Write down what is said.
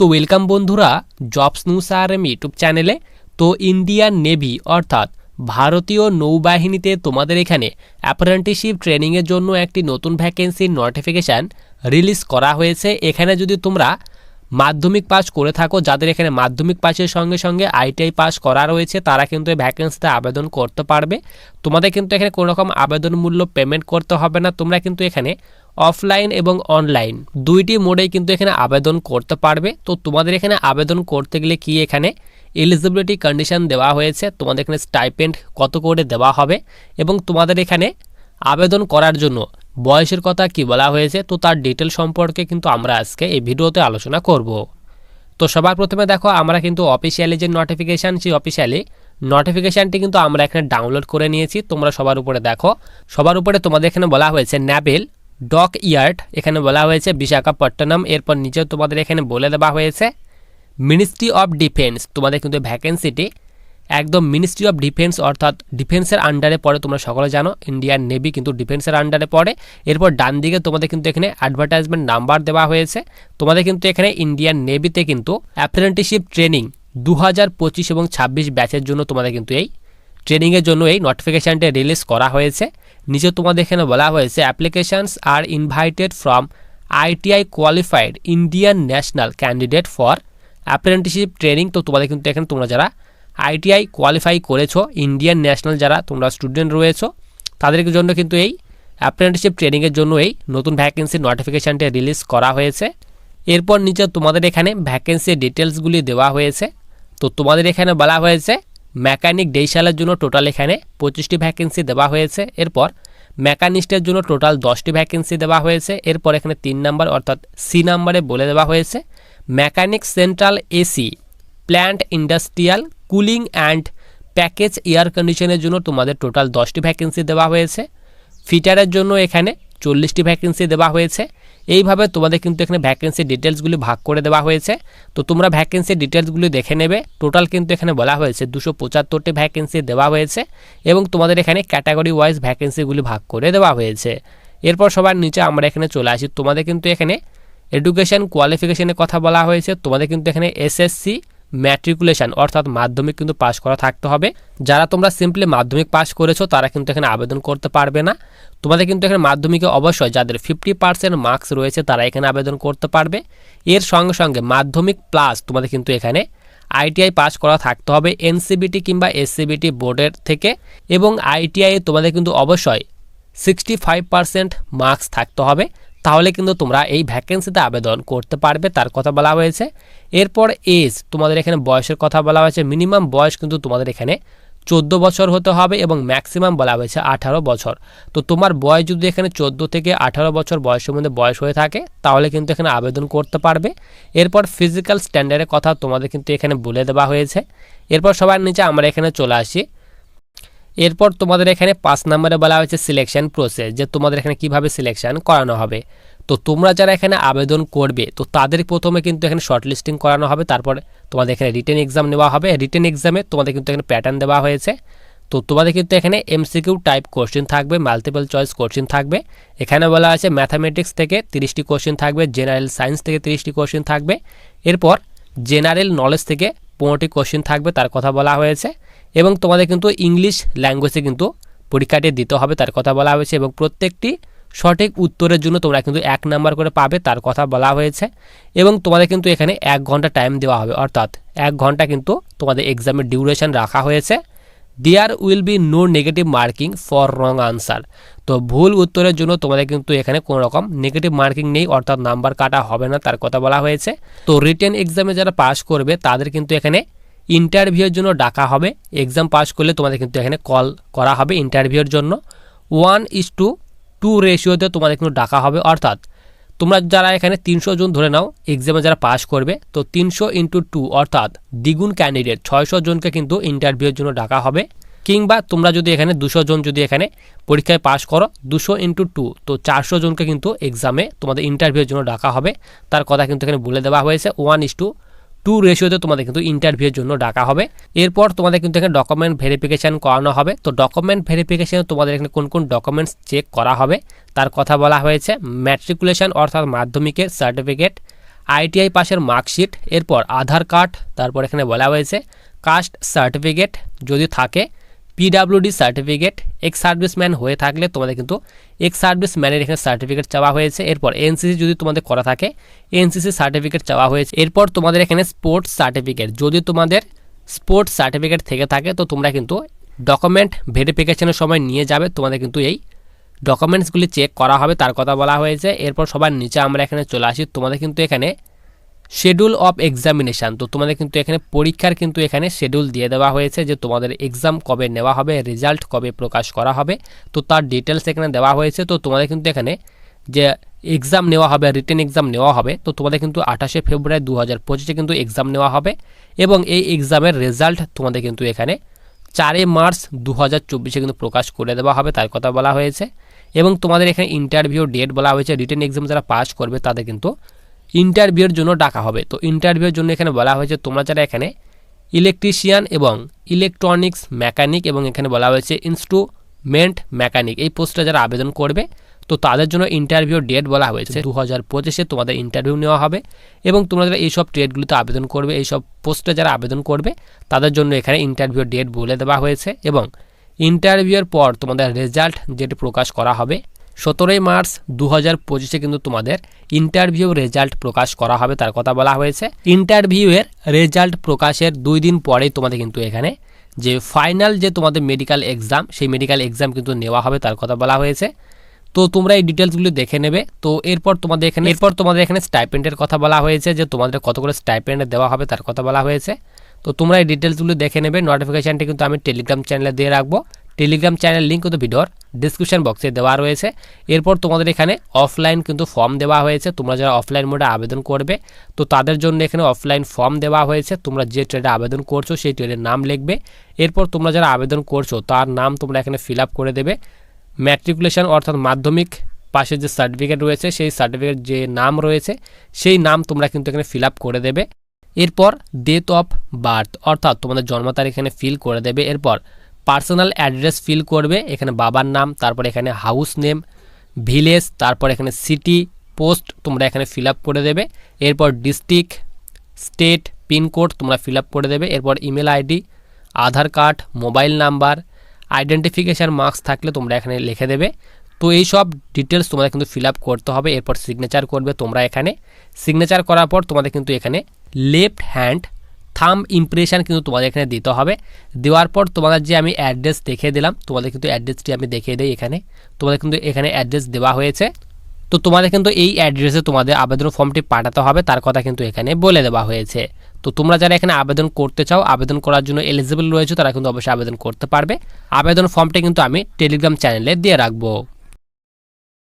তো ওয়েলকাম বন্ধুরা jobs news RM YouTube চ্যানেলে তো ইন্ডিয়ান নেভি অর্থাৎ ভারতীয় নৌবাহিনীতে তোমাদের এখানে অ্যাপ্রেন্টিসশিপ ট্রেনিংয়ের জন্য একটি নতুন ভ্যাকেন্সির নোটিফিকেশান রিলিজ করা হয়েছে। এখানে যদি তোমরা মাধ্যমিক পাস করে থাকো। যাদের এখানে মাধ্যমিক পাসের সঙ্গে সঙ্গে আইটিআই পাস করা রয়েছে, তারা কিন্তু এই ভ্যাকেন্সিতে আবেদন করতে পারবে। তোমাদের কিন্তু এখানে কোনো রকম আবেদন মূল্য পেমেন্ট করতে হবে না। তোমরা কিন্তু এখানে অফলাইন এবং অনলাইন দুইটি মোডেই কিন্তু এখানে আবেদন করতে পারবে। তো তোমাদের এখানে আবেদন করতে গেলে কি এখানে এলিজিবিলিটি কন্ডিশন দেওয়া হয়েছে? তোমাদের এখানে স্টাইপেন্ড কত করে দেওয়া হবে? এবং তোমাদের এখানে আবেদন করার জন্য। বয়সের কথা কি বলা হয়েছে, তো তার ডিটেল সম্পর্কে কিন্তু আমরা আজকে এই ভিডিওতে আলোচনা করব। তো সবার প্রথমে দেখো, আমরা কিন্তু অফিসিয়ালি যে নোটিফিকেশান সেই অফিসিয়ালি নোটিফিকেশানটি কিন্তু আমরা এখানে ডাউনলোড করে নিয়েছি। তোমরা সবার উপরে দেখো। সবার উপরে তোমাদের এখানে বলা হয়েছে ন্যাবেল ডক ইয়ার্ড এখানে বলা হয়েছে বিশাখাপট্টনম। এরপর নিচেও তোমাদের এখানে বলে দেওয়া হয়েছে মিনিস্ট্রি অফ ডিফেন্স তোমাদের কিন্তু ভ্যাকেন্সিটি একদম মিনিস্ট্রি অফ ডিফেন্স অর্থাৎ ডিফেন্সের আন্ডারে পড়ে, তোমরা সকলে জানো। ইন্ডিয়ান নেভি কিন্তু ডিফেন্সের আন্ডারে পড়ে। এরপর ডান দিকে তোমাদের কিন্তু এখানে অ্যাডভার্টাইজমেন্ট নাম্বার দেওয়া হয়েছে। তোমাদের কিন্তু এখানে ইন্ডিয়ান নেভিতে কিন্তু অ্যাপ্রেন্টিসশিপ ট্রেনিং দু হাজার পঁচিশ এবং ছাব্বিশ ব্যাচের জন্য তোমাদের কিন্তু এই ট্রেনিংয়ের জন্য এই নোটিফিকেশানটি রিলিজ করা হয়েছে। নিচে তোমাদের এখানে বলা হয়েছে applications are invited from ITI qualified Indian national candidate for apprenticeship training তো তোমাদের কিন্তু এখানে তোমরা যারা আইটিআই কোয়ালিফাই করেছ ইন্ডিয়ান ন্যাশনাল যারা তোমরা স্টুডেন্ট রয়েছো, তাদের জন্য কিন্তু এই অ্যাপ্রেন্টিসশিপ ট্রেনিংয়ের জন্য এই নতুন ভ্যাকেন্সির নোটিফিকেশানটি রিলিজ করা হয়েছে। এরপর নিচে তোমাদের এখানে ভ্যাকেন্সির ডিটেলসগুলি দেওয়া হয়েছে। তো তোমাদের এখানে বলা হয়েছে মেকানিক ডেইশালের জন্য টোটাল এখানে পঁচিশটি ভ্যাকেন্সি দেওয়া হয়েছে। এরপর মেকানিস্টের জন্য টোটাল দশটি ভ্যাকেন্সি দেওয়া হয়েছে। এরপর এখানে তিন নাম্বার অর্থাৎ সি নাম্বারে বলে দেওয়া হয়েছে mechanic central AC plant industrial cooling and package air কন্ডিশনের জন্য তোমাদের টোটাল দশটি ভ্যাকেন্সি দেওয়া হয়েছে। ফিটারের জন্য এখানে চল্লিশটি ভ্যাকেন্সি দেওয়া হয়েছে। এইভাবে তোমাদের কিন্তু এখানে ভ্যাকেন্সি ডিটেলসগুলি ভাগ করে দেওয়া হয়েছে। তো তোমরা ভ্যাকেন্সি ডিটেলসগুলি দেখে নেবে। টোটাল কিন্তু এখানে বলা হয়েছে দুশো পঁচাত্তরটি ভ্যাকেন্সি দেওয়া হয়েছে এবং তোমাদের এখানে ক্যাটাগরি ওয়াইজ ভ্যাকেন্সিগুলি ভাগ করে দেওয়া হয়েছে। এরপর সবার নিচে আমরা এখানে চলে আসি। তোমাদের কিন্তু এখানে এডুকেশান কোয়ালিফিকেশনের কথা বলা হয়েছে। তোমাদের কিন্তু এখানে এসএসসি ম্যাট্রিকুলেশন অর্থাৎ মাধ্যমিক কিন্তু পাশ করা থাকতে হবে। যারা তোমরা সিম্পলি মাধ্যমিক পাশ করেছ, তারা কিন্তু এখানে আবেদন করতে পারবে না। তোমাদের কিন্তু এখানে মাধ্যমিকে অবশ্যই যাদের ফিফটি পার্সেন্ট মার্কস রয়েছে, তারা এখানে আবেদন করতে পারবে। এর সঙ্গে সঙ্গে মাধ্যমিক প্লাস তোমাদের কিন্তু এখানে আইটিআই পাস করা থাকতে হবে এনসিবিটি কিংবা এসসিবিটি বোর্ডের থেকে। এবং আইটিআই তোমাদের কিন্তু অবশ্যই সিক্সটি ফাইভ পার্সেন্ট মার্কস থাকতে হবে। তাহলে কিন্তু তোমরা এই ভ্যাকেন্সিতে আবেদন করতে পারবে, তার কথা বলা হয়েছে। এরপর এজ তোমাদের এখানে বয়সের কথা বলা হয়েছে। মিনিমাম বয়স কিন্তু তোমাদের এখানে চোদ্দ বছর হতে হবে এবং ম্যাক্সিমাম বলা হয়েছে আঠারো বছর। তো তোমার বয়স যদি এখানে চোদ্দ থেকে আঠারো বছর বয়সের মধ্যে বয়স হয়ে থাকে, তাহলে কিন্তু এখানে আবেদন করতে পারবে। এরপর ফিজিক্যাল স্ট্যান্ডার্ডের কথা তোমাদের কিন্তু এখানে বলে দেওয়া হয়েছে। এরপর সবার নিচে আমরা এখানে চলে আসি। এরপর তোমাদের এখানে পাঁচ নম্বরে বলা হয়েছে সিলেকশন প্রসেস যে তোমাদের এখানে কীভাবে সিলেকশন করানো হবে। তো তোমরা যারা এখানে আবেদন করবে, তো তাদের প্রথমে কিন্তু এখানে শর্ট লিস্টিং করানো হবে, তারপর তোমাদের এখানে রিটেন এক্সাম নেওয়া হবে। রিটেন এক্সামে তোমাদের কিন্তু এখানে প্যাটার্ন দেওয়া হয়েছে। তো তোমাদের কিন্তু এখানে এমসিকিউ টাইপ কোশ্চেন থাকবে মাল্টিপল চয়েস কোশ্চেন থাকবে। এখানে বলা আছে ম্যাথামেটিক্স থেকে তিরিশটি কোশ্চেন থাকবে জেনারেল সায়েন্স থেকে তিরিশটি কোশ্চেন থাকবে। এরপর জেনারেল নলেজ থেকে পনেরোটি কোশ্চেন থাকবে, তার কথা বলা হয়েছে। এবং তোমাদের কিন্তু ইংলিশ ল্যাঙ্গুয়েজে কিন্তু পরীক্ষাটি দিতে হবে, তার কথা বলা হয়েছে এবং প্রত্যেকটি সঠিক উত্তরের জন্য তোমরা কিন্তু এক নাম্বার করে পাবে, তার কথা বলা হয়েছে। এবং তোমাদের কিন্তু এখানে এক ঘণ্টা টাইম দেওয়া হবে, অর্থাৎ এক ঘণ্টা কিন্তু তোমাদের এক্সামের ডিউরেশন রাখা হয়েছে। There will be no negative marking for wrong answer তো ভুল উত্তরের জন্য তোমাদের কিন্তু এখানে কোনো রকম নেগেটিভ মার্কিং নেই, অর্থাৎ নাম্বার কাটা হবে না, তার কথা বলা হয়েছে। তো রিটেন এক্সামে যারা পাস করবে, তাদের কিন্তু এখানে ইন্টারভিউর জন্য ডাকা হবে। এক্সাম পাস করলে তোমাদের কিন্তু এখানে কল করা হবে ইন্টারভিউর জন্য। ওয়ান ইস টু টু রেশিওতে তোমাদের কিন্তু ডাকা হবে। অর্থাৎ তোমরা যারা এখানে তিনশো জন ধরে নাও এক্সামে যারা পাস করবে, তো তিনশো ইন্টু টু অর্থাৎ দ্বিগুণ ক্যান্ডিডেট ছয়শো জনকে কিন্তু ইন্টারভিউর জন্য ডাকা হবে। কিংবা তোমরা যদি এখানে দুশো জন যদি এখানে পরীক্ষায় পাশ করো, দুশো ইন্টু টু তো চারশো জনকে কিন্তু এক্সামে তোমাদের ইন্টারভিউর জন্য ডাকা হবে। তার কথা কিন্তু এখানে বলে দেওয়া হয়েছে। ওয়ান ইস টু টু রেশিওতে তোমাদের কিন্তু ইন্টারভিউর জন্য ডাকা হবে। এরপর তোমাদের কিন্তু এখানে ডকুমেন্ট ভেরিফিকেশান করানো হবে। তো ডকুমেন্ট ভেরিফিকেশানে তোমাদের এখানে কোন কোন ডকুমেন্টস চেক করা হবে, তার কথা বলা হয়েছে। ম্যাট্রিকুলেশন অর্থাৎ মাধ্যমিকের সার্টিফিকেট আইটিআই পাশের মার্কশিট এরপর আধার কার্ড তারপর এখানে বলা হয়েছে। কাস্ট সার্টিফিকেট যদি থাকে পিডাব্লিউডি সার্টিফিকেট এক্স সার্ভিসম্যান হয়ে থাকলে তোমাদের কিন্তু এক্স সার্ভিসম্যানের এখানে সার্টিফিকেট চাওয়া হয়েছে। এরপর এনসিসি যদি তোমাদের করা থাকে এনসিসি সার্টিফিকেট চাওয়া হয়েছে। এরপর তোমাদের এখানে স্পোর্টস সার্টিফিকেট যদি তোমাদের স্পোর্টস সার্টিফিকেট থেকে থাকে, তো তোমরা কিন্তু ডকুমেন্ট ভেরিফিকেশনের সময় নিয়ে যাবে। তোমাদের কিন্তু এই ডকুমেন্টসগুলি চেক করা হবে, তার কথা বলা হয়েছে। এরপর সবার নিচে আমরা এখানে চলে আসি। তোমাদের কিন্তু এখানে শেডিউল অফ এক্সামিনেশান তো তোমাদের কিন্তু এখানে পরীক্ষার কিন্তু এখানে শেডিউল দিয়ে দেওয়া হয়েছে যে তোমাদের এক্সাম কবে নেওয়া হবে রেজাল্ট কবে প্রকাশ করা হবে। তো তার ডিটেলস এখানে দেওয়া হয়েছে। তো তোমাদের কিন্তু এখানে যে এক্সাম নেওয়া হবে রিটেন এক্সাম নেওয়া হবে, তো তোমাদের কিন্তু আঠাশে ফেব্রুয়ারি দু হাজার পঁচিশে কিন্তু এক্সাম নেওয়া হবে এবং এই এক্সামের রেজাল্ট তোমাদের কিন্তু এখানে চারে মার্চ দু হাজার চব্বিশে কিন্তু প্রকাশ করে দেওয়া হবে, তার কথা বলা হয়েছে। এবং তোমাদের এখানে ইন্টারভিউ ডেট বলা হয়েছে। রিটেন এক্সাম যারা পাস করবে তাদের কিন্তু ইন্টারভিউর জন্য ডাকা হবে। তো ইন্টারভিউর জন্য এখানে বলা হয়েছে, তোমরা যারা এখানে ইলেকট্রিশিয়ান এবং ইলেকট্রনিক্স মেকানিক এবং এখানে বলা হয়েছে ইনস্ট্রুমেন্ট মেকানিক এই পোস্টে যারা আবেদন করবে, তো তাদের জন্য ইন্টারভিউ ডেট বলা হয়েছে। দু হাজার পঁচিশে তোমাদের ইন্টারভিউ নেওয়া হবে এবং তোমরা যারা এইসব ট্রেডগুলিতে আবেদন করবে, এইসব পোস্টে যারা আবেদন করবে, তাদের জন্য এখানে ইন্টারভিউ ডেট বলে দেওয়া হয়েছে এবং ইন্টারভিউয়ের পর তোমাদের রেজাল্ট যেটি প্রকাশ করা হবে সতেরোই মার্চ দু হাজার পঁচিশে কিন্তু তোমাদের ইন্টারভিউ রেজাল্ট প্রকাশ করা হবে, তার কথা বলা হয়েছে। ইন্টারভিউয়ের রেজাল্ট প্রকাশের দুই দিন পরেই তোমাদের কিন্তু এখানে যে ফাইনাল যে তোমাদের মেডিকেল এক্সাম সেই মেডিকেল এক্সাম কিন্তু নেওয়া হবে, তার কথা বলা হয়েছে। তো তোমরা এই ডিটেলসগুলো দেখে নেবে। তো এরপর তোমাদের এখানে এরপর তোমাদের এখানে স্টাইপেন্ডের কথা বলা হয়েছে, যে তোমাদের কত করে স্টাইপেন্ড দেওয়া হবে, তার কথা বলা হয়েছে। তো তোমরা এই ডিটেলসগুলো দেখে নেবে। নোটিফিকেশানটি কিন্তু আমি টেলিগ্রাম চ্যানেলে দিয়ে রাখব। টেলিগ্রাম চ্যানেল লিঙ্ক কিন্তু ভিডিওর ডিসক্রিপশন বক্সে দেওয়া রয়েছে। এরপর তোমাদের এখানে অফলাইন কিন্তু ফর্ম দেওয়া হয়েছে। তোমরা যারা অফলাইন মোডে আবেদন করবে, তো তাদের জন্য এখানে অফলাইন ফর্ম দেওয়া হয়েছে। তোমরা যে ট্রেডে আবেদন করছ, সেই ট্রেডের নাম লিখবে। এরপর তোমরা যারা আবেদন করছ, তার নাম তোমরা এখানে ফিল করে দেবে। ম্যাট্রিকুলেশন অর্থাৎ মাধ্যমিক পাশে যে সার্টিফিকেট রয়েছে, সেই সার্টিফিকেট যে নাম রয়েছে, সেই নাম তোমরা কিন্তু এখানে ফিল করে দেবে। এরপর ডেট অফ বার্থ অর্থাৎ তোমাদের জন্ম তারিখ এখানে ফিল করে দেবে। এরপর পার্সোনাল অ্যাড্রেস ফিল করবে, এখানে বাবার নাম, তারপর এখানে হাউস নেম, ভিলেজ, তারপর এখানে সিটি পোস্ট তোমরা এখানে ফিল করে দেবে। এরপর ডিস্ট্রিক্ট, স্টেট, পিনকোড তোমরা ফিল করে দেবে। এরপর email ID, Aadhaar card, mobile number, identification marks থাকলে তোমরা এখানে লিখে দেবে। তো এই সব ডিটেলস তোমাদের কিন্তু ফিল করতে হবে, এরপর সিগনেচার করবে তোমরা এখানে। সিগনেচার করার পর তোমাদের কিন্তু এখানে লেফট হ্যান্ড থাম ইমপ্রেশন কিন্তু তোমাদের এখানে দিতে হবে। দেওয়ার পর তোমাদের যে আমি অ্যাড্রেস দেখিয়ে দিলাম, তোমাদের কিন্তু অ্যাড্রেসটি আমি দেখিয়ে দিই এখানে। তোমাদের কিন্তু এখানে অ্যাড্রেস দেওয়া হয়েছে। তো তোমাদের কিন্তু এই অ্যাড্রেসে তোমাদের আবেদন ফর্মটি পাঠাতে হবে, তার কথা কিন্তু এখানে বলে দেওয়া হয়েছে। তো তোমরা যারা এখানে আবেদন করতে চাও, আবেদন করার জন্য এলিজিবল রয়েছে, তারা কিন্তু অবশ্যই আবেদন করতে পারবে। আবেদন ফর্মটি কিন্তু আমি টেলিগ্রাম চ্যানেলে দিয়ে রাখব।